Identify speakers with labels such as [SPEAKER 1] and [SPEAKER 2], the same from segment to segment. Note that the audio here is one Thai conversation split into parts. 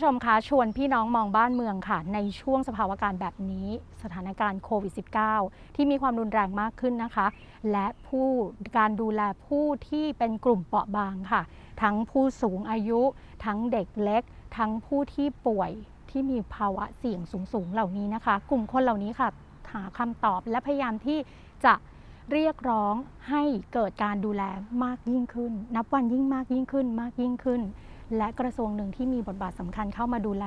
[SPEAKER 1] ผู้ชมคะชวนพี่น้องมองบ้านเมืองค่ะ ในช่วงสภาวะการแบบนี้ สถานการณ์โควิด -19 ที่มีความรุนแรงมากขึ้นนะคะ และผู้การดูแลผู้ที่เป็นกลุ่มเปราะบางค่ะ ทั้งผู้สูงอายุ ทั้งเด็กเล็ก ทั้งผู้ที่ป่วยที่มีภาวะเสี่ยงสูงๆเหล่านี้นะคะ กลุ่มคนเหล่านี้ค่ะหาคำตอบและพยายามที่จะ เรียกร้องให้เกิดการดูแลมากยิ่งขึ้น นับวันยิ่งมากยิ่งขึ้นมากยิ่งขึ้น และกระทรวงหนึ่งที่มีบทบาทสำคัญเข้ามาดูแล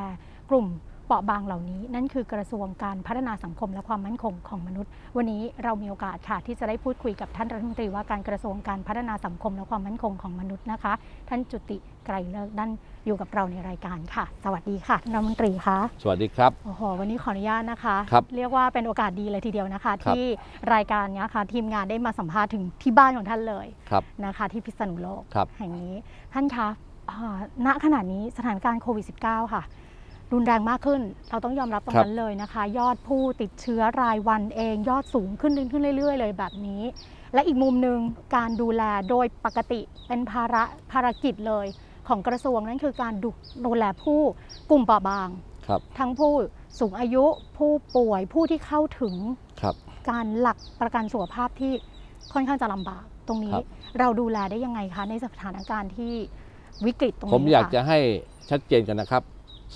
[SPEAKER 1] กลุ่ม เปราะบางเหล่านี้ นั่นคือกระทรวงการพัฒนาสังคมและความมั่นคงของมนุษย์ วันนี้เรามีโอกาสค่ะที่จะได้พูดคุยกับท่านรัฐมนตรีว่าการกระทรวงการพัฒนาสังคมและความมั่นคงของมนุษย์นะคะ ท่านจุติไกรเลิกษ์นั่นอยู่กับเราในรายการค่ะ สวัสดีค่ะท่านรัฐมนตรีคะ
[SPEAKER 2] สวัสดีครับ
[SPEAKER 1] โอ้โหวันนี้ขออนุญาตนะคะ
[SPEAKER 2] ครับ
[SPEAKER 1] เรียกว่าเป็นโอกาสดีเลยทีเดียวนะคะ
[SPEAKER 2] ครับ
[SPEAKER 1] ที่รายการเนี้ยค่ะทีมงานได้มาสัมภาษณ์ถึงที่บ้านของท่านเลย
[SPEAKER 2] ครับ
[SPEAKER 1] นะคะ ที่พิษณุโลก
[SPEAKER 2] ครับ
[SPEAKER 1] แห่งนี้ท่านคะอ่าณขณะนี้สถานการณ์โควิด -19 ค่ะ รุนแรงมากขึ้น เราต้องยอมรับตรงนั้นเลยนะคะ ยอดผู้ติดเชื้อรายวันเองยอดสูงขึ้นขึ้นเรื่อย ๆ เลยแบบนี้ และอีกมุมหนึ่งการดูแลโดยปกติเป็นภาระภารกิจเลย ของกระทรวงนั่นคือการดูดูแลผู้กลุ่มเปราะบาง
[SPEAKER 2] ครับ
[SPEAKER 1] ทั้งผู้สูงอายุผู้ป่วยผู้ที่เข้าถึง
[SPEAKER 2] ครับ
[SPEAKER 1] การหลักประกันสุขภาพที่ค่อนข้างจะลำบากตรงนี้
[SPEAKER 2] ครับ
[SPEAKER 1] เราดูแลได้ยังไงคะในสถานการณ์ที่วิกฤตตรงนี้
[SPEAKER 2] ผมอยาก
[SPEAKER 1] ค่
[SPEAKER 2] จะให้ชัดเจนกันนะครับ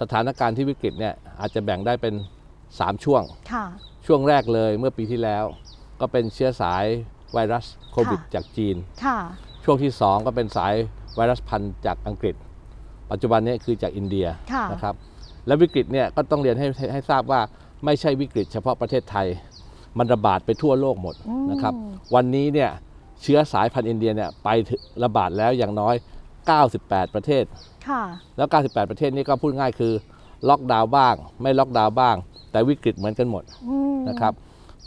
[SPEAKER 2] สถานการณ์ที่วิกฤตเนี่ยอาจจะแบ่งได้เป็น 3 ช่วง
[SPEAKER 1] ค่ะ
[SPEAKER 2] ช่วงแรกเลยเมื่อปีที่แล้ว ก็เป็นเชื้อสายไวรัสโควิด
[SPEAKER 1] ค่ะ
[SPEAKER 2] จากจีน
[SPEAKER 1] ค่ะ
[SPEAKER 2] ช่วงที่ 2 ก็เป็นสายไวรัสพันธุ์จากอังกฤษ ปัจจุบันนี้คือจากอินเดีย
[SPEAKER 1] ค่ะ
[SPEAKER 2] นะครับ และวิกฤตเนี่ยก็ต้องเรียนให้ให้ให้ทราบว่าไม่ใช่วิกฤตเฉพาะประเทศไทย มันระบาดไปทั่วโลกหมด
[SPEAKER 1] อืม
[SPEAKER 2] นะครับ วันนี้เนี่ยเชื้อสายพันธุ์อินเดียเนี่ยไปถึงระบาดแล้วอย่างน้อย 98 ประเทศ
[SPEAKER 1] ค่ะ
[SPEAKER 2] แล้ว 98 ประเทศนี้ก็พูดง่ายคือ ล็อกดาวน์บ้าง ไม่ล็อกดาวน์บ้าง แต่วิกฤตเหมือนกันหมด
[SPEAKER 1] อืม
[SPEAKER 2] นะครับ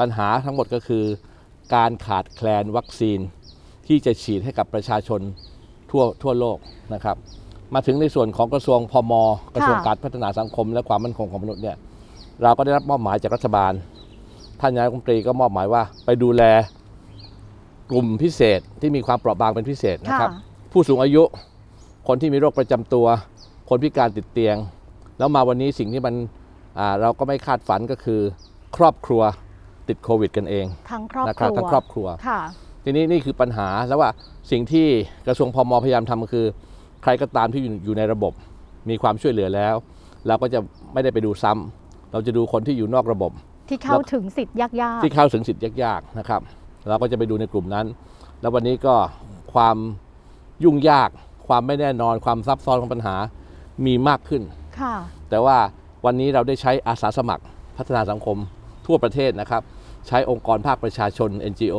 [SPEAKER 2] ปัญหาทั้งหมดก็คือการขาดแคลนวัคซีน ที่จะฉีดให้กับประชาชนทั่วทั่วโลกนะครับ มาถึงในส่วนของกระทรวงพมกระทรวงการพัฒนาสังคม และความมั่นคงของมนุษย์เนี่ยเราก็ได้รับมอบหมายจากรัฐบาล ท่านนายกรัฐมนตรีก็มอบหมายว่า ไปดูแลกลุ่มพิเศษที่มีความเปราะบางเป็นพิเศษนะครับผู้สูงอายุ คนที่มีโรคประจำตัว คนพิการติดเตียง แล้วมาวันนี้สิ่งที่มันอ่าเราก็ไม่คาดฝันก็คือ ครอบครัวติดโควิด กันเอง
[SPEAKER 1] ทั้งครอบ
[SPEAKER 2] นะ
[SPEAKER 1] ค
[SPEAKER 2] ครับ
[SPEAKER 1] รัว
[SPEAKER 2] ทั้งครอบครัว
[SPEAKER 1] ค่ะ
[SPEAKER 2] ทีนี้นี่คือปัญหาแล้วว่าสิ่งที่กระทรวงพมพยายามทำก็คือ ใครก็ตามที่อยู่อยู่ในระบบ มีความช่วยเหลือแล้ว เราก็จะไม่ได้ไปดูซ้ำเราจะดูคนที่อยู่นอกระบบ
[SPEAKER 1] ที่เข้าถึงสิทธิ์ยากๆ
[SPEAKER 2] ที่เข้าถึงสิทธิ์ยากๆนะครับ เราก็จะไปดูในกลุ่มนั้น แล้ววันนี้ก็ความยุ่งยาก ความไม่แน่นอนความซับซ้อนของปัญหามีมากขึ้น
[SPEAKER 1] ค่ะ
[SPEAKER 2] แต่ว่าวันนี้เราได้ใช้อาสาสมัครพัฒนาสังคมทั่วประเทศนะครับ ใช้องค์กรภาคประชาชน NGO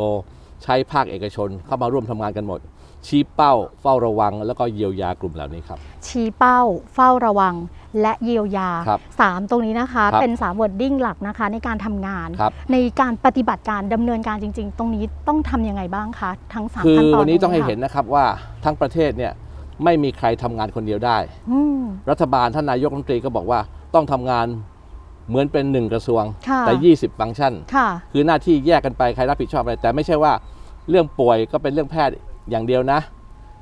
[SPEAKER 2] ใช้ภาคเอกชนเข้ามาร่วมทำงานกันหมด ชี้เป้าเฝ้าระวัง แล้วก็เยียวยากลุ่มเหล่านี้ครับ
[SPEAKER 1] ชี้เป้า เฝ้าระวัง และเยียวยา
[SPEAKER 2] ครับ
[SPEAKER 1] สามตรงนี้นะคะ
[SPEAKER 2] ครับ
[SPEAKER 1] เป็นสามวอร์ดดิ้งหลักนะคะในการทำงาน
[SPEAKER 2] ครับ
[SPEAKER 1] ในการปฏิบัติการดำเนินการจริง ๆ ตรงนี้ต้องทำยังไงบ้างคะ ทั้งสาม
[SPEAKER 2] คือ
[SPEAKER 1] ขั้นตอน
[SPEAKER 2] วันนี้ต้องให้
[SPEAKER 1] ค่ะ
[SPEAKER 2] เห็นนะครับว่าทั้งประเทศเนี่ย ไม่มีใครทำงานคนเดียวได้
[SPEAKER 1] อืม
[SPEAKER 2] รัฐบาลท่านนายกรัฐมนตรีก็บอกว่าต้องทำงานเหมือนเป็นหนึ่งกระทรวง
[SPEAKER 1] ค่ะ
[SPEAKER 2] แต่ 20 ฟังก์ชัน
[SPEAKER 1] ค่ะ
[SPEAKER 2] คือหน้าที่แยกกันไปใครรับผิดชอบอะไร แต่ไม่ใช่ว่าเรื่องป่วยก็เป็นเรื่องแพทย์อย่างเดียวนะ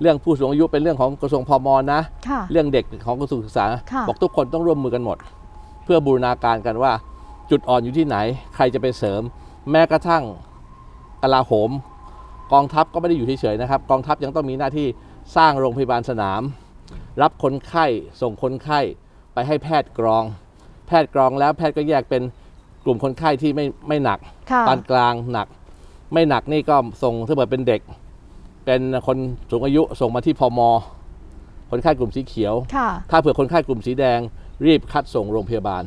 [SPEAKER 2] เรื่องผู้สูงอายุเป็นเรื่องของกระทรวงพมนะ
[SPEAKER 1] ค่ะ
[SPEAKER 2] เรื่องเด็กของกระทรวงศึกษา
[SPEAKER 1] ค่ะ
[SPEAKER 2] บอกทุกคนต้องร่วมมือกันหมด เพื่อบูรณาการกันว่าจุดอ่อนอยู่ที่ไหน ใครจะไปเสริม แม้กระทั่งกลาโหม กองทัพก็ไม่ได้อยู่เฉยๆนะครับ กองทัพยังต้องมีหน้าที่ สร้างโรงพยาบาลสนาม รับคนไข้ส่งคนไข้ไปให้แพทย์กรอง แพทย์กรองแล้วแพทย์ก็แยกเป็นกลุ่มคนไข้ที่ไม่ไม่หนัก
[SPEAKER 1] ค่ะ
[SPEAKER 2] ปานกลางหนัก ไม่หนักนี่ก็ส่งถ้าเกิดเป็นเด็ก เป็นคนสูงอายุส่งมาที่พมคนไข้กลุ่มสีเขียว
[SPEAKER 1] ค่ะ
[SPEAKER 2] ถ้าเผื่อคนไข้กลุ่มสีแดง รีบคัดส่งโรงพยาบาล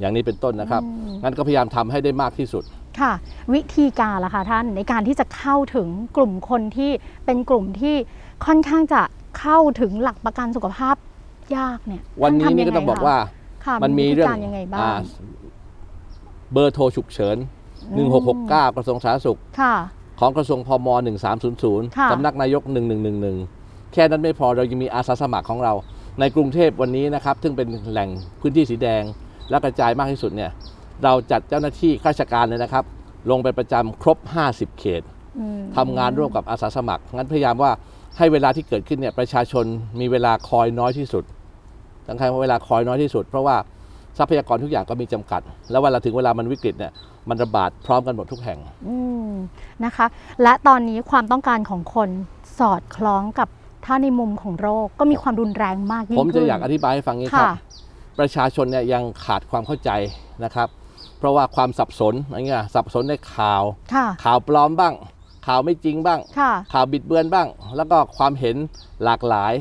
[SPEAKER 2] อย่างนี้เป็นต้นนะครับ
[SPEAKER 1] อืม
[SPEAKER 2] งั้นก็พยายามทำให้ได้มากที่สุด
[SPEAKER 1] ค่ะ วิธีการล่ะคะท่านในการที่จะเข้าถึงกลุ่มคนที่เป็นกลุ่มที่ ค่อนข้างจะเข้าถึงหลักประกันสุขภาพยากเนี่ย
[SPEAKER 2] วันนี้
[SPEAKER 1] ท่าทำ
[SPEAKER 2] นี่
[SPEAKER 1] ยั
[SPEAKER 2] ก็ต้องบอก
[SPEAKER 1] ไคะ
[SPEAKER 2] ว่า
[SPEAKER 1] ค่ะ
[SPEAKER 2] มันมี
[SPEAKER 1] วิธี
[SPEAKER 2] เรื่อง
[SPEAKER 1] การยังไงบ้าง
[SPEAKER 2] อ่าเบอร์โทรฉุกเฉิน
[SPEAKER 1] อืม
[SPEAKER 2] 1669 กระทรวงสาธารณสุข
[SPEAKER 1] ค่ะ
[SPEAKER 2] ของกระทรวงพม
[SPEAKER 1] ค่ะ
[SPEAKER 2] 1300 สำนักนายก 1111 แค่นั้นไม่พอเรายังมีอาสาสมัครของเรา ในกรุงเทพวันนี้นะครับ ซึ่งเป็นแหล่งพื้นที่สีแดง และกระจายมากที่สุดเนี่ย เราจัดเจ้าหน้าที่ข้าราชการเลยนะครับ ลงไปประจำครบ 50 เขต
[SPEAKER 1] อืม
[SPEAKER 2] ทำงานร่วมกับอาสาสมัคร งั้นพยายามว่า ให้เวลาที่เกิดขึ้นเนี่ยประชาชนมีเวลาคอยน้อยที่สุดสำคัญว่าเวลาคอยน้อยที่สุด เพราะว่าทรัพยากรทุกอย่างก็มีจำกัด แล้วเวลาถึงเวลามันวิกฤตเนี่ยมันระบาดพร้อมกันหมดทุกแห่ง
[SPEAKER 1] อืมนะคะ และตอนนี้ความต้องการของคนสอดคล้องกับถ้าในมุมของโรคก็มีความรุนแรงมากยิ่ง
[SPEAKER 2] ผม
[SPEAKER 1] ขึ้
[SPEAKER 2] จะ
[SPEAKER 1] น
[SPEAKER 2] อยากอธิบายให้ฟังนี้ครับ
[SPEAKER 1] ค่ะ
[SPEAKER 2] ประชาชนเนี่ยยังขาดความเข้าใจนะครับ เพราะว่าความสับสนอะไรเงี้ยสับสนในข่าว
[SPEAKER 1] ค่ะ
[SPEAKER 2] ข่าวปลอมบ้าง ข่าวไม่จริงบ้าง
[SPEAKER 1] ค่ะ
[SPEAKER 2] ข่าวบิดเบือนบ้าง แล้วก็ความเห็นหลากหลาย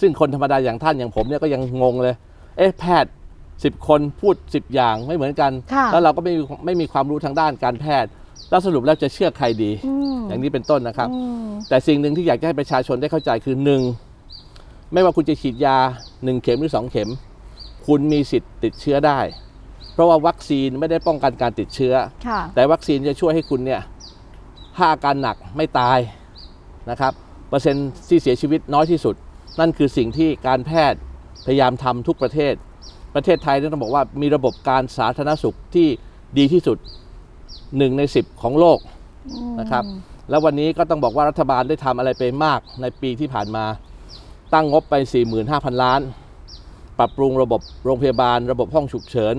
[SPEAKER 2] ซึ่งคนธรรมดาอย่างท่านอย่างผมเนี่ยก็ยังงงเลย เอ๊ะแพทย์สิบคนพูด10อย่างไม่เหมือนกัน
[SPEAKER 1] ค่ะ
[SPEAKER 2] แล้วเราก็ไม่มีไม่มีความรู้ทางด้านการแพทย์ แล้วสรุปแล้วจะเชื่อใครดี
[SPEAKER 1] อืม
[SPEAKER 2] อย่างนี้เป็นต้นนะครับ
[SPEAKER 1] อืม
[SPEAKER 2] แต่สิ่งหนึ่งที่อยากจะให้ประชาชนได้เข้าใจคือหนึ่งไม่ว่าคุณจะฉีดยาหนึ่งเข็มหรือสองเข็ม คุณมีสิทธิ์ติดเชื้อได้ เพราะว่าวัคซีนไม่ได้ป้องกันการติดเชื้อ
[SPEAKER 1] ค่ะ
[SPEAKER 2] แต่วัคซีนจะช่วยให้คุณเนี่ย ถ้าอาการหนักไม่ตายนะครับเปอร์เซ็นต์ที่เสียชีวิตน้อยที่สุด นั่นคือสิ่งที่การแพทย์พยายามทำทุกประเทศ ประเทศไทยต้องบอกว่ามีระบบการสาธารณสุขที่ดีที่สุดหนึ่งในสิบของโลกนะครับแล้ววันนี้ก็ต้องบอกว่ารัฐบาลได้ทำอะไรไปมากในปีที่ผ่านมา ตั้งงบไป 45,000 ล้าน ปรับปรุงระบบโรงพยาบาล ระบบห้องฉุกเฉิน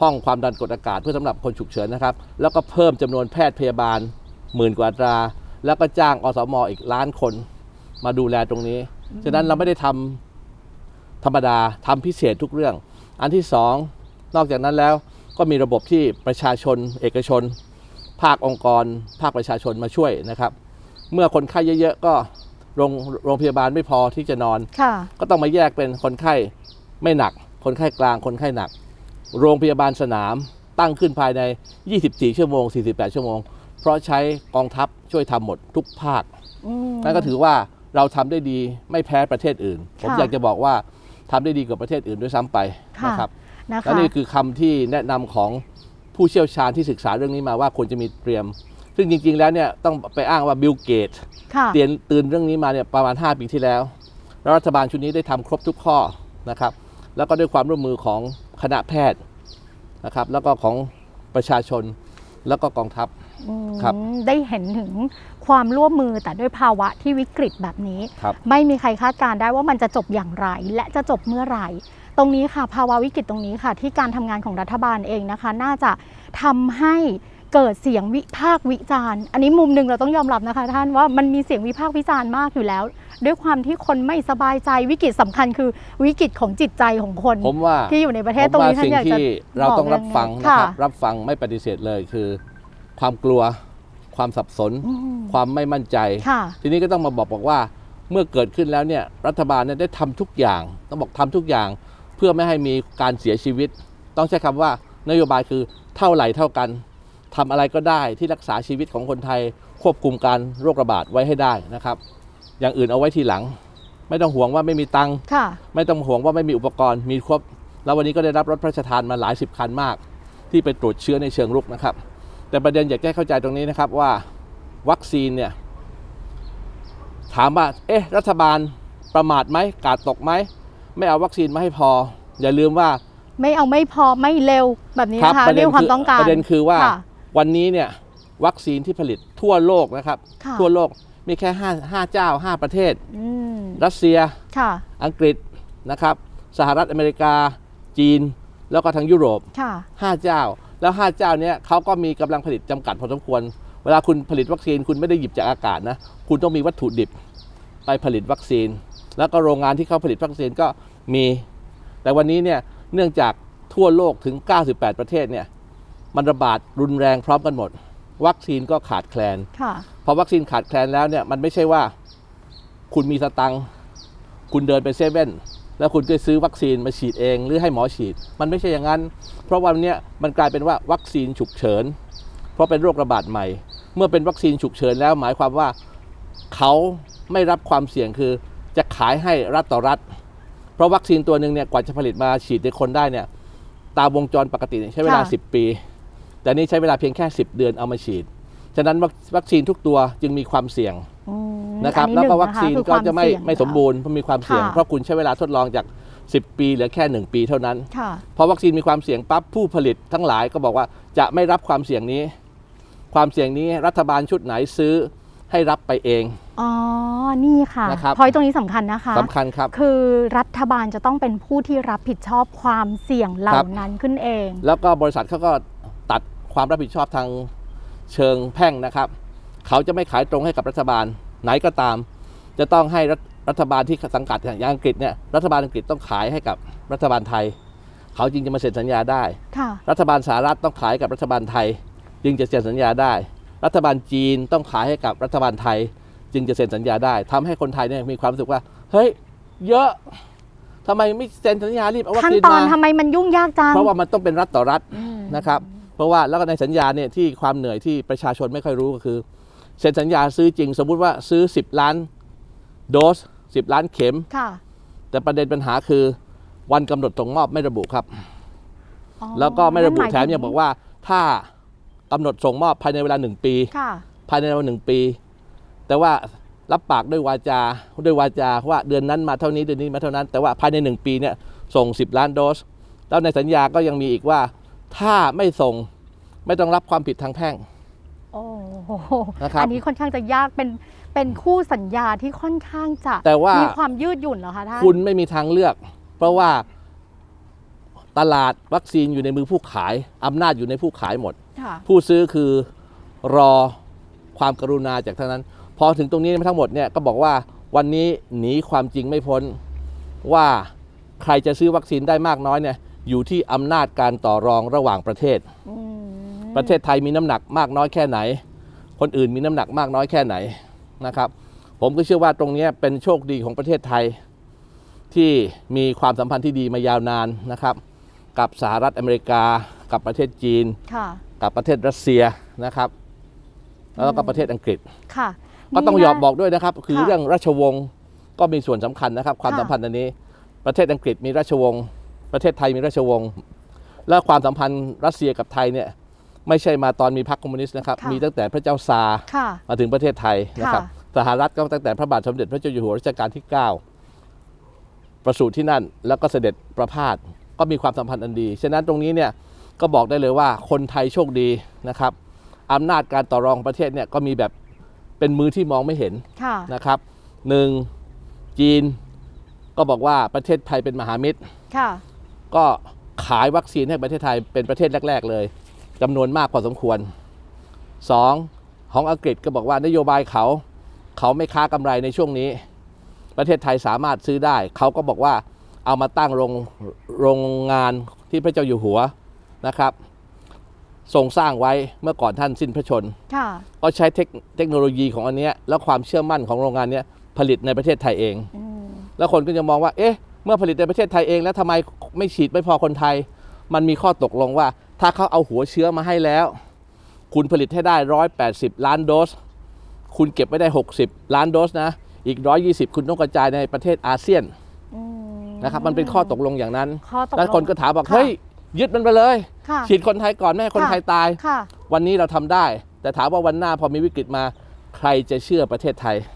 [SPEAKER 2] ห้องความดันกดอากาศเพื่อสำหรับคนฉุกเฉินนะครับ แล้วก็เพิ่มจำนวนแพทย์พยาบาล หมื่นกว่าอัตรา แล้วก็จ้างอสมอีกล้านคนมาดูแลตรงนี้ ฉะนั้นเราไม่ได้ทำธรรมดาทำพิเศษทุกเรื่อง อันที่สองนอกจากนั้นแล้วก็มีระบบที่ประชาชน เอกชน ภาคองค์กร ภาคประชาชนมาช่วยนะครับ เมื่อคนไข้เยอะ ๆ ก็โรงโรงพยาบาลไม่พอที่จะนอน
[SPEAKER 1] ค่ะ
[SPEAKER 2] ก็ต้องมาแยกเป็นคนไข้ไม่หนัก คนไข้กลาง คนไข้หนัก โรงพยาบาลสนามตั้งขึ้นภายใน 24 ชั่วโมง 48 ชั่วโมง เพราะใช้กองทัพช่วยทำหมดทุกภาค
[SPEAKER 1] อืม
[SPEAKER 2] นั่นก็ถือว่าเราทำได้ดีไม่แพ้ประเทศอื่น ผม
[SPEAKER 1] ค่ะ
[SPEAKER 2] อยากจะบอกว่าทำได้ดีกว่าประเทศอื่นด้วยซ้ำไป
[SPEAKER 1] ค่ะ
[SPEAKER 2] นะครับ
[SPEAKER 1] นะ
[SPEAKER 2] และ
[SPEAKER 1] คะ
[SPEAKER 2] นี่คือคำที่แนะนำของผู้เชี่ยวชาญที่ศึกษาเรื่องนี้มาว่าควรจะมีเตรียม ซึ่งจริง ๆ แล้วเนี่ยต้องไปอ้างว่าบิลเกต
[SPEAKER 1] ค่ะ
[SPEAKER 2] เตือนตื่นเรื่องนี้มาเนี่ยประมาณ 5 ปีที่แล้ว แล้วรัฐบาลชุดนี้ได้ทำครบทุกข้อนะครับ แล้วก็ด้วยความร่วมมือของคณะแพทย์นะครับ แล้วก็ของประชาชน แล้วก็กองทัพ
[SPEAKER 1] อืม
[SPEAKER 2] ครับ
[SPEAKER 1] ได้เห็นถึงความร่วมมือแต่ด้วยภาวะที่วิกฤตแบบนี้
[SPEAKER 2] ครับ
[SPEAKER 1] ไม่มีใครคาดการณ์ได้ว่ามันจะจบอย่างไร และจะจบเมื่อไหร่ ตรงนี้ค่ะภาวะวิกฤตตรงนี้ค่ะ ที่การทำงานของรัฐบาลเองนะคะ น่าจะทำให้ เกิดเสียงวิพากษ์วิจารณ์ อันนี้มุมหนึ่งเราต้องยอมรับนะคะ ท่านว่ามันมีเสียงวิพากษ์วิจารณ์มากอยู่แล้ว ด้วยความที่คนไม่สบายใจวิกฤตสำคัญคือวิกฤตของจิตใจของคน
[SPEAKER 2] ผมว่า
[SPEAKER 1] ที่อยู่ในประเทศ
[SPEAKER 2] ผม
[SPEAKER 1] ตรง
[SPEAKER 2] ว่า
[SPEAKER 1] นี้ท่าน
[SPEAKER 2] สิ่ง
[SPEAKER 1] อยากจะ
[SPEAKER 2] ที่เราต้องรับฟังนะ
[SPEAKER 1] ค่ะ
[SPEAKER 2] ครับรับฟังไม่ปฏิเสธเลยคือ ความกลัวความสับสน
[SPEAKER 1] อืม
[SPEAKER 2] ความไม่มั่นใจ
[SPEAKER 1] ค่ะ
[SPEAKER 2] ทีนี้ก็ต้องมาบอกบอกว่า เมื่อเกิดขึ้นแล้วเนี่ยรัฐบาลเนี่ยได้ทำทุกอย่าง ต้องบอกทำทุกอย่าง เพื่อไม่ให้มีการเสียชีวิต ต้องใช้คำว่านโยบายคือเท่าไหร่เท่ากัน ทำอะไรก็ได้ที่รักษาชีวิตของคนไทยควบคุมการโรคระบาดไว้ให้ได้นะครับ อย่างอื่นเอาไว้ทีหลัง ไม่ต้องห่วงว่าไม่มีตังค์
[SPEAKER 1] ค่ะ
[SPEAKER 2] ไม่ต้องห่วงว่าไม่มีอุปกรณ์มีครบ แล้ววันนี้ก็ได้รับรถพระราชทานมาหลายสิบคันมาก ที่ไปตรวจเชื้อในเชิงรุกนะครับ แต่ประเด็นอยากให้เข้าใจตรงนี้นะครับว่าวัคซีนเนี่ยถามว่าเอ๊ะรัฐบาลประมาทไหมกาดตกไหมไม่เอาวัคซีนมาให้พอ อย่าลืมว่า
[SPEAKER 1] ไม่เอาไม่พอไม่เร็วแบบนี้นะคะ
[SPEAKER 2] ประเด็
[SPEAKER 1] เรื่องความต้องการ
[SPEAKER 2] ประเด็นคือว่า
[SPEAKER 1] ค่ะ
[SPEAKER 2] วันนี้เนี่ยวัคซีนที่ผลิตทั่วโลกนะครับ
[SPEAKER 1] ค่ะ
[SPEAKER 2] ทั่วโลกมีแค่ห้าห้าเจ้าห้าประเทศ
[SPEAKER 1] อืม
[SPEAKER 2] รัสเซีย
[SPEAKER 1] ค่ะ
[SPEAKER 2] อังกฤษนะครับ สหรัฐอเมริกา จีน แล้วก็ทางยุโรป
[SPEAKER 1] ค่ะ
[SPEAKER 2] 5เจ้า แล้ว 5 เจ้าเนี้ยเขาก็มีกำลังผลิตจำกัดพอสมควร เวลาคุณผลิตวัคซีนคุณไม่ได้หยิบจากอากาศนะ คุณต้องมีวัตถุดิบไปผลิตวัคซีน แล้วก็โรงงานที่เขาผลิตวัคซีนก็มี แต่วันนี้เนี่ย เนื่องจากทั่วโลกถึง 98 ประเทศเนี่ย มันระบาดรุนแรงพร้อมกันหมด วัคซีนก็ขาดแคลน
[SPEAKER 1] ค่ะ
[SPEAKER 2] พอวัคซีนขาดแคลนแล้วเนี่ยมันไม่ใช่ว่า คุณมีสตังค์คุณเดินไปเซเว่นแล้วคุณก็ซื้อวัคซีนมาฉีดเอง หรือให้หมอฉีด มันไม่ใช่อย่างนั้น เพราะวันเนี้ยมันกลายเป็นว่าวัคซีนฉุกเฉิน เพราะเป็นโรคระบาดใหม่ เมื่อเป็นวัคซีนฉุกเฉินแล้วหมายความว่าเขาไม่รับความเสี่ยงคือ จะขายให้รัฐต่อรัฐ เพราะวัคซีนตัวหนึ่งเนี่ยกว่าจะผลิตมาฉีดในคนได้เนี่ยตามวงจรปกติเนี่ยใช้เวลา
[SPEAKER 1] ค่ะ
[SPEAKER 2] 10 ปี แต่นี่ใช้เวลาเพียงแค่ 10 เดือนเอามาฉีด ฉะนั้นวัควัคซีนทุกตัวจึงมีความเสี่ยง
[SPEAKER 1] อืม
[SPEAKER 2] นะครับ
[SPEAKER 1] อั
[SPEAKER 2] แล้วก็
[SPEAKER 1] หง
[SPEAKER 2] วัคซีน
[SPEAKER 1] คือ
[SPEAKER 2] ก็
[SPEAKER 1] ความ
[SPEAKER 2] จะไม่
[SPEAKER 1] เสี่ยง
[SPEAKER 2] ไม่สมบูรณ์เพราะมีความเสี่ยง
[SPEAKER 1] ค่ะ
[SPEAKER 2] เพราะคุณใช้เวลาทดลองจาก 10 ปีเหลือแค่ 1 ปีเท่านั้น
[SPEAKER 1] ค่ะ
[SPEAKER 2] พอวัคซีนมีความเสี่ยงปั๊บผู้ผลิตทั้งหลายก็บอกว่าจะไม่รับความเสี่ยงนี้ ความเสี่ยงนี้รัฐบาลชุดไหนซื้อให้รับไปเอง
[SPEAKER 1] อ๋อ นี่ค่ะ
[SPEAKER 2] นะครับ
[SPEAKER 1] พอยตรงนี้สำคัญนะคะ
[SPEAKER 2] สำคัญครับ
[SPEAKER 1] คือรัฐบาลจะต้องเป็นผู้ที่รับผิดชอบความเสี่ยงเหล่า
[SPEAKER 2] ครับ
[SPEAKER 1] นั้นขึ้นเอง
[SPEAKER 2] แล้วก็บริษัทเขาก็ตัด ความรับผิดชอบทางเชิงแพ่งนะครับ เขาจะไม่ขายตรงให้กับรัฐบาลไหนก็ตาม จะต้องให้รัฐรัฐบาลที่สังกัดอย่างอังกฤษเนี่ยรัฐบาลอังกฤษต้องขายให้กับรัฐบาลไทย เขาจึงจะมาเซ็นสัญญาได้
[SPEAKER 1] ค่ะ
[SPEAKER 2] รัฐบาลสหรัฐต้องขายกับรัฐบาลไทย จึงจะเซ็นสัญญาได้ รัฐบาลจีนต้องขายให้กับรัฐบาลไทย จึงจะเซ็นสัญญาได้ทำให้คนไทยเนี่ยมีความรู้สึกว่าเฮ้ยเยอะทำไมไม่เซ็นสัญญารีบเอาวัค
[SPEAKER 1] ขั้น
[SPEAKER 2] ซีน
[SPEAKER 1] ตอน
[SPEAKER 2] มา
[SPEAKER 1] ทำไมมันยุ่งยากจัง
[SPEAKER 2] เพราะว่ามันต้องเป็นรัฐต่อรัฐ
[SPEAKER 1] อืม
[SPEAKER 2] นะครับ เพราะว่าแล้วก็ในสัญญาเนี่ยที่ความเหนื่อยที่ประชาชนไม่ค่อยรู้ก็คือเซ็นสัญญาซื้อจริง สมมุติว่าซื้อ 10 ล้านโดส 10 ล้านเข็ม
[SPEAKER 1] ค่ะ
[SPEAKER 2] แต่ประเด็นปัญหาคือวันกำหนดส่งมอบไม่ระบุครับ
[SPEAKER 1] อ๋อ
[SPEAKER 2] แล้วก็ไม่ระบุ
[SPEAKER 1] นั่นหาย
[SPEAKER 2] แถมยังบอกว่า ถ้ากำหนดส่งมอบภายในเวลาหนึ่งปี
[SPEAKER 1] ค่ะ
[SPEAKER 2] ภายในเวลาหนึ่งปี แต่ว่ารับปากด้วยวาจาด้วยวาจาว่าเดือนนั้นมาเท่านี้เดือนนี้มาเท่านั้น แต่ว่าภายในหนึ่งปีเนี่ยส่ง 10 ล้านโดส แล้วในสัญญาก็ยังมีอีกว่า ถ้าไม่ส่งไม่ต้องรับความผิดทางแพ่ง
[SPEAKER 1] โอ้โห
[SPEAKER 2] นะครับ
[SPEAKER 1] อันนี้ค่อนข้างจะยากเป็นเป็นคู่สัญญาที่ค่อนข้างจะ
[SPEAKER 2] แต่ว่า
[SPEAKER 1] ความยืดหยุ่นเหรอคะท่าน
[SPEAKER 2] คุณไม่มีทางเลือก เพราะว่าตลาดวัคซีนอยู่ในมือผู้ขายอำนาจอยู่ในผู้ขายหมด
[SPEAKER 1] ค่ะ
[SPEAKER 2] ผู้ซื้อคือรอความกรุณาจากทั้งนั้น พอถึงตรงนี้ทั้งหมดเนี่ยก็บอกว่าวันนี้หนีความจริงไม่พ้นว่าใครจะซื้อวัคซีนได้มากน้อยเนี่ย อยู่ที่อำนาจการต่อรองระหว่างประเทศ
[SPEAKER 1] อืม
[SPEAKER 2] ประเทศไทยมีน้ำหนักมากน้อยแค่ไหน คนอื่นมีน้ำหนักมากน้อยแค่ไหนนะครับ ผมก็เชื่อว่าตรงนี้เป็นโชคดีของประเทศไทย ที่มีความสัมพันธ์ที่ดีมายาวนานนะครับ กับสหรัฐอเมริกา กับประเทศจีน
[SPEAKER 1] ค่ะ
[SPEAKER 2] กับประเทศรัสเซียนะครับ แล้วก็ประเทศอังกฤษ
[SPEAKER 1] ค่ะ
[SPEAKER 2] ก็ต้อง
[SPEAKER 1] นี่
[SPEAKER 2] ยอม
[SPEAKER 1] นะ
[SPEAKER 2] บอกด้วยนะครับ คือ
[SPEAKER 1] ค่ะ
[SPEAKER 2] เรื่องราชวงศ์ก็มีส่วนสำคัญนะครับ ความ
[SPEAKER 1] ค่ะ
[SPEAKER 2] สัมพันธ์อันนี้ ประเทศอังกฤษมีราชวงศ์ ประเทศไทยมีราชวงศ์และความสัมพันธ์รัสเซียกับไทยเนี่ยไม่ใช่มาตอนมีพรรคคอมมิวนิสต์นะครับ
[SPEAKER 1] ค่ะ
[SPEAKER 2] มีตั้งแต่พระเจ้าซาร์
[SPEAKER 1] ค่ะ
[SPEAKER 2] มาถึงประเทศไทยนะครับ
[SPEAKER 1] ค่ะ
[SPEAKER 2] สหรัฐก็ตั้งแต่พระบาทสมเด็จพระเจ้าอยู่หัวรัชกาลที่ 9 ประสูติที่นั่นแล้วก็เสด็จประพาสก็มีความสัมพันธ์อันดี ฉะนั้นตรงนี้เนี่ยก็บอกได้เลยว่าคนไทยโชคดีนะครับอำนาจการต่อรองประเทศเนี่ยก็มีแบบเป็นมือที่มองไม่เห็น
[SPEAKER 1] ค่ะ
[SPEAKER 2] นะครับหนึ่งจีนก็บอกว่าประเทศไทยเป็นมหามิตร
[SPEAKER 1] ค่ะ
[SPEAKER 2] ก็ขายวัคซีนให้ประเทศไทยเป็นประเทศแรก ๆ เลยจำนวนมากพอสมควรสองของอังกฤษก็บอกว่านโยบายเขา เขาไม่ค้ากำไรในช่วงนี้ ประเทศไทยสามารถซื้อได้ เขาก็บอกว่าเอามาตั้งโรงโรงงานที่พระเจ้าอยู่หัวนะครับทรงสร้างไว้เมื่อก่อนท่านสิ้นพระชนม์
[SPEAKER 1] ค่ะ
[SPEAKER 2] ก็ใช้เทคเทคโนโลยีของอันเนี้ยแล้วความเชื่อมั่นของโรงงานเนี้ยผลิตในประเทศไทยเอง
[SPEAKER 1] อืม
[SPEAKER 2] แล้วคนก็จะมองว่า เอ๊ะ เมื่อผลิตในประเทศไทยเองแล้วทำไมไม่ฉีดไม่พอคนไทย มันมีข้อตกลงว่า ถ้าเขาเอาหัวเชื้อมาให้แล้ว คุณผลิตให้ได้ 180 ล้านโดส คุณเก็บไว้ได้ 60 ล้านโดสนะ อีก 120 คุณต้องกระจายในประเทศอาเซียน
[SPEAKER 1] อืม
[SPEAKER 2] นะครับมันเป็นข้อตกลงอย่างนั้น
[SPEAKER 1] ข้อตกลง
[SPEAKER 2] แล้วคนก็ถามบอก
[SPEAKER 1] ค่ะ
[SPEAKER 2] เฮ้ยยึดมันไปเลย
[SPEAKER 1] ค่ะ
[SPEAKER 2] ฉีดคนไทยก่อนไม่ให้คน
[SPEAKER 1] ค่ะ
[SPEAKER 2] ไทยตาย
[SPEAKER 1] ค่ะ
[SPEAKER 2] วันนี้เราทำได้ แต่ถามว่าวันหน้าพอมีวิกฤตมาใครจะเชื่อประเทศไทย
[SPEAKER 1] อื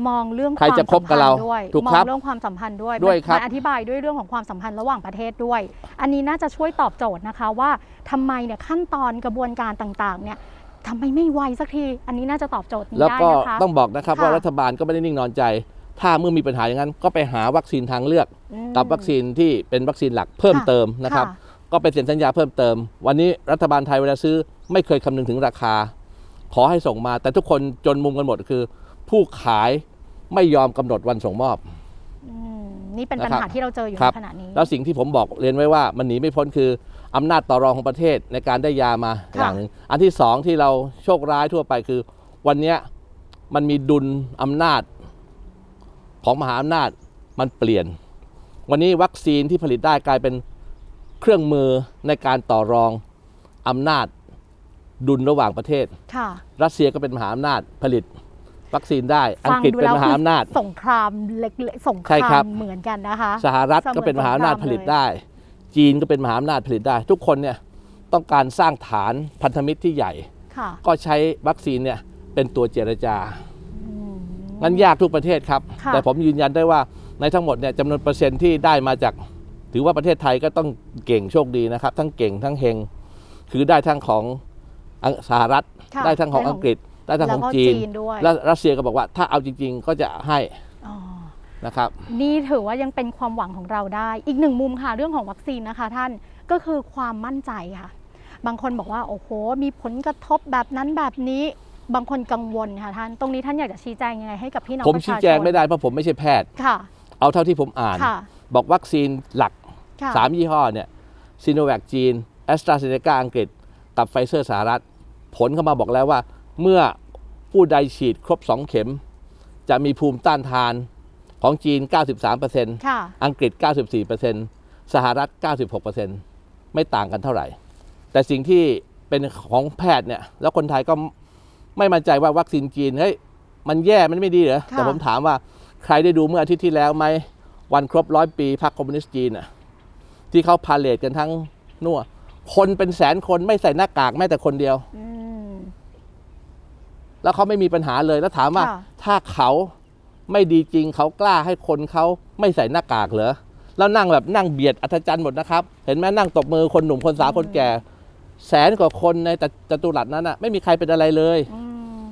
[SPEAKER 1] มมองเรื่อง
[SPEAKER 2] ใครจะคบกับเรา
[SPEAKER 1] วมสัมพันธ์ด้วย
[SPEAKER 2] ถูก
[SPEAKER 1] มอ
[SPEAKER 2] ครั
[SPEAKER 1] ง
[SPEAKER 2] บ
[SPEAKER 1] เรื่องความสัมพันธ์ด้วย
[SPEAKER 2] ด้วยครับ
[SPEAKER 1] มันอธิบายด้วยเรื่องของความสัมพันธ์ระหว่างประเทศด้วย อันนี้น่าจะช่วยตอบโจทย์นะคะว่าทำไมเนี่ยขั้นตอนกระบวนการต่างๆเนี่ยทำไมไม่ไวสักที อันนี้น่าจะตอบโจทย์นี้
[SPEAKER 2] แล้ว
[SPEAKER 1] ได้
[SPEAKER 2] ก็
[SPEAKER 1] นะคะ
[SPEAKER 2] ต้องบอกนะครับ
[SPEAKER 1] ค่ะ
[SPEAKER 2] ว่ารัฐบาลก็ไม่ได้นิ่งนอนใจ ถ้าเมื่อมีปัญหาอย่างนั้น ก็ไปหาวัคซีนทางเลือก
[SPEAKER 1] อืม
[SPEAKER 2] กับวัคซีนที่เป็นวัคซีนหลักเพิ่ม
[SPEAKER 1] ค่ะ
[SPEAKER 2] เติมนะครับ
[SPEAKER 1] ค่ะ
[SPEAKER 2] ก็ไปเซ็นสัญญาเพิ่มเติม วันนี้รัฐบาลไทยเวลาซื้อไม่เคยคำนึงถึงราคา ขอให้ส่งมา แต่ทุกคนจนมุมกันหมดคือ ผู้ขาย ไม่ยอมกำหนดวันส่งมอบ
[SPEAKER 1] อืมนี่เป็นปัญ
[SPEAKER 2] นะครับ
[SPEAKER 1] หาที่เราเจออยู่
[SPEAKER 2] ครั
[SPEAKER 1] ใน
[SPEAKER 2] บ
[SPEAKER 1] ขณะนี้
[SPEAKER 2] แล้วสิ่งที่ผมบอกเรียนไว้ว่ามันหนีไม่พ้นคืออำนาจต่อรองของประเทศในการได้ยามา
[SPEAKER 1] ค่ะ
[SPEAKER 2] อย่างหนึ่งอันที่สองที่เราโชคร้ายทั่วไปคือ วันเนี้ยมันมีดุลอำนาจของมหาอำนาจมันเปลี่ยน วันนี้วัคซีนที่ผลิตได้กลายเป็นเครื่องมือในการต่อรองอำนาจดุลระหว่างประเทศ
[SPEAKER 1] ค่ะ
[SPEAKER 2] รัสเซียก็เป็นมหาอำนาจผลิต วัคซีนได้ อัง
[SPEAKER 1] ฟัง
[SPEAKER 2] กฤษ
[SPEAKER 1] ดู
[SPEAKER 2] เป็น
[SPEAKER 1] แล้ว
[SPEAKER 2] มหาอำนาจ
[SPEAKER 1] คือสงครามเล็กๆสงค
[SPEAKER 2] ใช่
[SPEAKER 1] รา
[SPEAKER 2] ครับ
[SPEAKER 1] มเหมือนกันนะคะ
[SPEAKER 2] สหรัฐก็เป็นมหาอำนาจผลิตได้ จีนก็เป็นมหาอำนาจผลิตได้ ทุกคนเนี่ยต้องการสร้างฐานพันธมิตรที่ใหญ่
[SPEAKER 1] ค่ะ
[SPEAKER 2] ก็ใช้วัคซีนเนี่ยเป็นตัวเจรจา
[SPEAKER 1] อืม
[SPEAKER 2] งั้นยากทุกประเทศครับ
[SPEAKER 1] ค่ะ
[SPEAKER 2] แต่ผมยืนยันได้ว่าในทั้งหมดเนี่ยจำนวนเปอร์เซ็นต์ที่ได้มาจาก ถือว่าประเทศไทยก็ต้องเก่งโชคดีนะครับ ทั้งเก่งทั้งเฮงคือได้ทั้งของอังสหรัฐ
[SPEAKER 1] ค่ะ
[SPEAKER 2] ได้ทั้งของอังกฤษ และทาง
[SPEAKER 1] แล้
[SPEAKER 2] ข
[SPEAKER 1] ว
[SPEAKER 2] อง
[SPEAKER 1] ก็
[SPEAKER 2] จีน
[SPEAKER 1] จีนด้วย
[SPEAKER 2] และรัสเซียก็บอกว่าถ้าเอาจริง ๆ ก็จะให้
[SPEAKER 1] อ๋อ
[SPEAKER 2] นะครับ
[SPEAKER 1] นี่ถือว่ายังเป็นความหวังของเราได้ อีกหนึ่งมุมค่ะเรื่องของวัคซีนนะคะ ท่านก็คือความมั่นใจค่ะ บางคนบอกว่าโอ้โหมีผลกระทบแบบนั้นแบบนี้บางคนกังวลค่ะท่าน ตรงนี้ท่านอยากจะชี้แจงยังไงให้กับพี่น้อง
[SPEAKER 2] ผม
[SPEAKER 1] ประ
[SPEAKER 2] ชี้
[SPEAKER 1] ชาชน
[SPEAKER 2] แจงไม่ได้เพราะผมไม่ใช่แพทย์
[SPEAKER 1] ค่ะ
[SPEAKER 2] เอาเท่าที่ผมอ่าน
[SPEAKER 1] ค่ะ
[SPEAKER 2] บอกวัคซีนหลัก
[SPEAKER 1] ค่ะ
[SPEAKER 2] 3ยี่ห้อเนี่ยซีโนแวคจีนแอสตราเซเนกาอังกฤษ กับไฟเซอร์สหรัฐ ผลเข้ามาบอกแล้วว่า เมื่อ ผู้ใดฉีดครบ 2 เข็ม จะมีภูมิต้านทานของจีน 93%
[SPEAKER 1] ค่ะ
[SPEAKER 2] อังกฤษ 94%สหรัฐ 96%ไม่ต่างกันเท่าไหร่ แต่สิ่งที่เป็นของแพทย์เนี่ย แล้วคนไทยก็ไม่มั่นใจว่าวัคซีนจีนเฮ้ยมันแย่มันไม่ดีเหรอ
[SPEAKER 1] ค่ะ
[SPEAKER 2] แต่ผมถามว่าใครได้ดูเมื่ออาทิตย์ที่แล้วไหมวันครบร้อยปีพรรคคอมมิวนิสต์จีนน่ะที่เขาพาเลทกันทั้งนัวคนเป็นแสนคนไม่ใส่หน้ากากแม้แต่คนเดียว
[SPEAKER 1] อืม
[SPEAKER 2] แล้วเขาไม่มีปัญหาเลยแล้วถามว่า
[SPEAKER 1] ค่ะ
[SPEAKER 2] ถ้าเขาไม่ดีจริงเขากล้าให้คนเขาไม่ใส่หน้ากากเหรอแล้วนั่งแบบนั่งเบียดอัธจันทร์หมดนะครับ เห็นไหมนั่งตบมือคนหนุ่มคนสาวคนแก่ แสนกว่าคนในจจตุรัสนั้นน่ะไม่มีใครเป็นอะไรเลย
[SPEAKER 1] อืม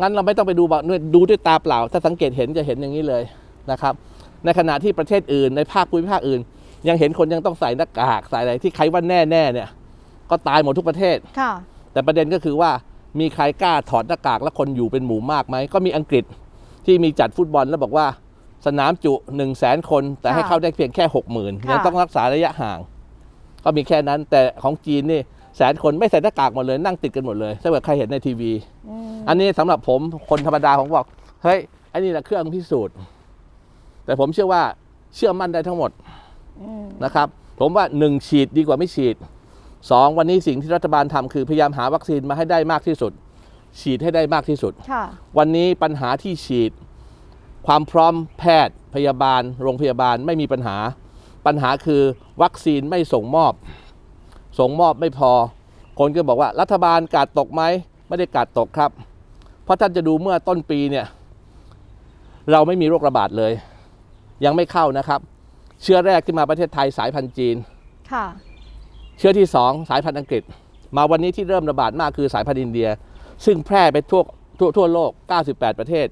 [SPEAKER 2] งั้นเราไม่ต้องไปดูบอกดูด้วยตาเปล่า ถ้าสังเกตเห็นจะเห็นอย่างนี้เลยนะครับ ในขณะที่ประเทศอื่น ในภาคภูมิภาคอื่น ยังเห็นคนยังต้องใส่หน้ากากใส่อะไรที่ใครว่าแน่แน่ๆเนี่ย ก็ตายหมดทุกประเทศ
[SPEAKER 1] ค่ะ
[SPEAKER 2] แต่ประเด็นก็คือว่า มีใครกล้าถอดหน้ากากแล้วคนอยู่เป็นหมู่มากไหม ก็มีอังกฤษที่มีจัดฟุตบอลแล้วบอกว่าสนามจุ1นึ่งแสนคน แต่ให้
[SPEAKER 1] ค่ะ
[SPEAKER 2] เข้าได้เพียงแค่ 6 0,000ื่น
[SPEAKER 1] ค่ะ
[SPEAKER 2] ยังต้องรักษาระยะห่าง ก็มีแค่นั้นแต่ของจีนนี่แสนคนไม่ใส่หน้ากากหมดเลยนั่งติดกันหมดเลยถ้าเกิดใครเห็นในทีวี
[SPEAKER 1] อืม
[SPEAKER 2] อันนี้สำหรับผมคนธรรมดาผมบอกเฮ้ยอันนี้แหละเครื่องพิสูจน์ แต่ผมเชื่อว่าเชื่อมั่นได้ทั้งหมด
[SPEAKER 1] อืม
[SPEAKER 2] นะครับ ผมว่า1ฉีดดีกว่าไม่ฉีด 2 วันนี้สิ่งที่รัฐบาลทำคือพยายามหาวัคซีนมาให้ได้มากที่สุด ฉีดให้ได้มากที่สุด
[SPEAKER 1] ค่ะ
[SPEAKER 2] วันนี้ปัญหาที่ฉีด ความพร้อมแพทย์พยาบาล โรงพยาบาลไม่มีปัญหา ปัญหาคือวัคซีนไม่ส่งมอบ ส่งมอบไม่พอ คนก็บอกว่ารัฐบาลกาดตกไหมไม่ได้กาดตกครับ เพราะท่านจะดูเมื่อต้นปีเนี่ยเราไม่มีโรคระบาดเลย ยังไม่เข้านะครับ เชื้อแรกที่มาประเทศไทยสายพันธุ์จีน
[SPEAKER 1] ค่ะ
[SPEAKER 2] เชื้อที่ 2 สายพันธุ์อังกฤษ มาวันนี้ที่เริ่มระบาดมากคือสายพันธุ์อินเดีย ซึ่งแพร่ไปทั่วทั่วทั่วโลก 98 ประเทศ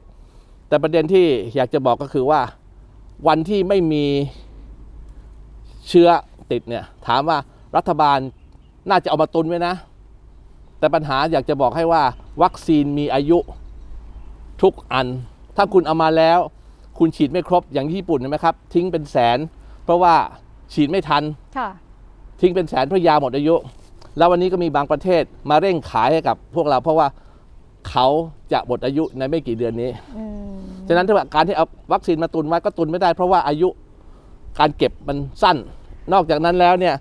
[SPEAKER 2] แต่ประเด็นที่อยากจะบอกก็คือว่าวันที่ไม่มีเชื้อติดเนี่ยถามว่ารัฐบาลน่าจะเอามาตุนไว้นะ แต่ปัญหาอยากจะบอกให้ว่าวัคซีนมีอายุทุกอัน ถ้าคุณเอามาแล้ว คุณฉีดไม่ครบอย่างที่ญี่ปุ่นเห็นไหมครับ ทิ้งเป็นแสน เพราะว่าฉีดไม่ทัน
[SPEAKER 1] ค่ะ
[SPEAKER 2] ทิ้งเป็นแสนเพราะยาหมดอายุ แล้ววันนี้ก็มีบางประเทศมาเร่งขายให้กับพวกเราเพราะว่าเขาจะหมดอายุในไม่กี่เดือนนี้
[SPEAKER 1] อืม
[SPEAKER 2] ฉะนั้นถ้าว่าการที่เอาวัคซีนมาตุนไว้ก็ตุนไม่ได้ เพราะว่าอายุการเก็บมันสั้น นอกจากนั้นแล้วเนี่ย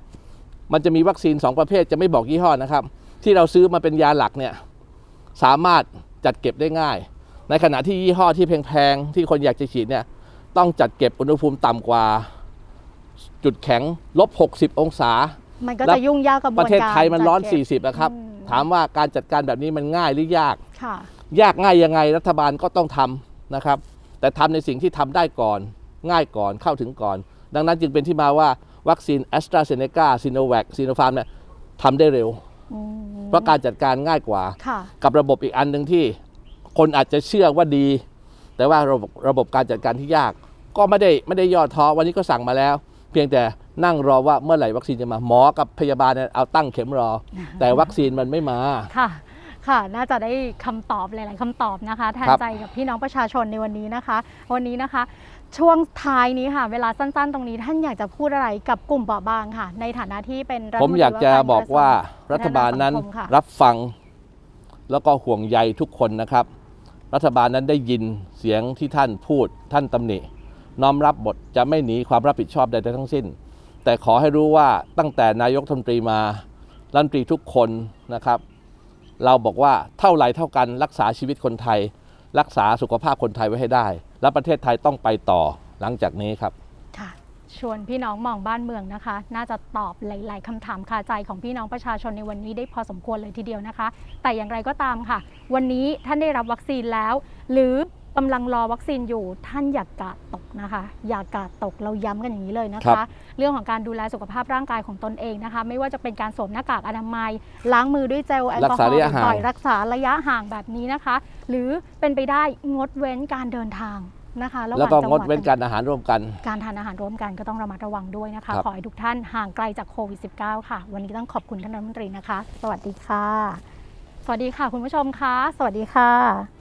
[SPEAKER 2] มันจะมีวัคซีน 2 ประเภทจะไม่บอกยี่ห้อนะครับ ที่เราซื้อมาเป็นยาหลักเนี่ยสามารถจัดเก็บได้ง่าย ในขณะที่ยี่ห้อที่แพงๆที่คนอยากจะฉีดเนี่ยต้องจัดเก็บอุณหภูมิต่ำกว่า จุดแข็งลบ 60 องศา
[SPEAKER 1] มันก็
[SPEAKER 2] แล้ว
[SPEAKER 1] จะยุ่งยากกระบวน
[SPEAKER 2] ป
[SPEAKER 1] การ
[SPEAKER 2] ระเทศไทยมันร้อน
[SPEAKER 1] จัดเก็บ
[SPEAKER 2] 40นะครับ
[SPEAKER 1] อืม
[SPEAKER 2] ถามว่าการจัดการแบบนี้มันง่ายหรือยาก
[SPEAKER 1] ค่ะ
[SPEAKER 2] ยากง่ายยังไงรัฐบาลก็ต้องทำนะครับ แต่ทำในสิ่งที่ทำได้ก่อน ง่ายก่อนเข้าถึงก่อน ดังนั้นจึงเป็นที่มาว่าวัคซีนแอสตราเซเนกาซีโนแวคซีโนฟาร์มเนี่ยทำได้เร็ว
[SPEAKER 1] อืม
[SPEAKER 2] เพราะการจัดการง่ายกว่า
[SPEAKER 1] ค่ะ
[SPEAKER 2] กับระบบอีกอันหนึ่งที่ คนอาจจะเชื่อว่าดี แต่ว่าระบบระบบการจัดการที่ยาก ก็ไม่ได้ไม่ได้ย่อท้อวันนี้ก็สั่งมาแล้วเพียงแต่นั่งรอว่าเมื่อไหร่วัคซีนจะมาหมอกับพยาบาลเนี่ยเอาตั้งเข็มรอ แต่วัคซีนมันไม่มา
[SPEAKER 1] ค่ะค่ะ น่าจะได้คำตอบหลาย ๆคำตอบนะคะแทน
[SPEAKER 2] ครับ
[SPEAKER 1] ใจกับพี่น้องประชาชนในวันนี้นะคะ วันนี้นะคะ ช่วงท้ายนี้ค่ะ เวลาสั้น ๆ ตรงนี้ท่านอยากจะพูดอะไรกับกลุ่มเปราะบางค่ะ ในฐานะที่เป็นรัฐ
[SPEAKER 2] ผม
[SPEAKER 1] นตรี
[SPEAKER 2] อยากจะ
[SPEAKER 1] ร
[SPEAKER 2] บอกว่า
[SPEAKER 1] ระทรวง
[SPEAKER 2] รัฐบาลนั้น
[SPEAKER 1] พัฒนาสังคมค่ะ
[SPEAKER 2] รับฟัง แล้วก็ห่วงใยทุกคนนะครับ รัฐบาลนั้นได้ยินเสียงที่ท่านพูดท่านตำหนิ น้อมรับบทจะไม่หนีความรับผิดชอบใดๆทั้งสิ้น แต่ขอให้รู้ว่าตั้งแต่นายกรัฐมนตรีมารัฐมนตรีทุกคนนะครับ เราบอกว่าเท่าไรเท่ากันรักษาชีวิตคนไทย รักษาสุขภาพคนไทยไว้ให้ได้ และประเทศไทยต้องไปต่อหลังจากนี้ครับ
[SPEAKER 1] ค่ะชวนพี่น้องมองบ้านเมืองนะคะ น่าจะตอบหลาย ๆคำถามคาใจของพี่น้องประชาชนในวันนี้ได้พอสมควรเลยทีเดียวนะคะ แต่อย่างไรก็ตามค่ะ วันนี้ท่านได้รับวัคซีนแล้ว หรือ กำลังรอวัคซีนอยู่ท่านอย่ากาดตกนะคะ อย่ากาดตกเราย้ำกันอย่างนี้เลยนะ
[SPEAKER 2] ครั
[SPEAKER 1] คะ
[SPEAKER 2] บ
[SPEAKER 1] เรื่องของการดูแลสุขภาพร่างกายของตนเองนะคะ ไม่ว่าจะเป็นการสวมหน้ากากอนามัย ล้างมือด้วยเจลแอลกอฮอล์
[SPEAKER 2] รักษาระยะห่าง
[SPEAKER 1] บ่อยๆรักษาระยะห่างแบบนี้นะคะ หรือเป็นไปได้งดเว้นการเดินทางนะคะระห
[SPEAKER 2] แล้ว
[SPEAKER 1] ว่าง
[SPEAKER 2] ก็
[SPEAKER 1] จัง
[SPEAKER 2] ง
[SPEAKER 1] หวั
[SPEAKER 2] ด
[SPEAKER 1] ด
[SPEAKER 2] เว้นการอาหารร่วมกัน
[SPEAKER 1] การทานอาหารร่วมกันก็ต้องระมัดระวังด้วยนะคะ
[SPEAKER 2] ครับ
[SPEAKER 1] ขอให้ทุกท่านห่างไกลจากโควิด -19 ค่ะ วันนี้ต้องขอบคุณท่านรัฐมนตรีนะคะ สวัสดีค่ะ สวัสดีค่ะคุณผู้ชมคะสวัสดีค่ะ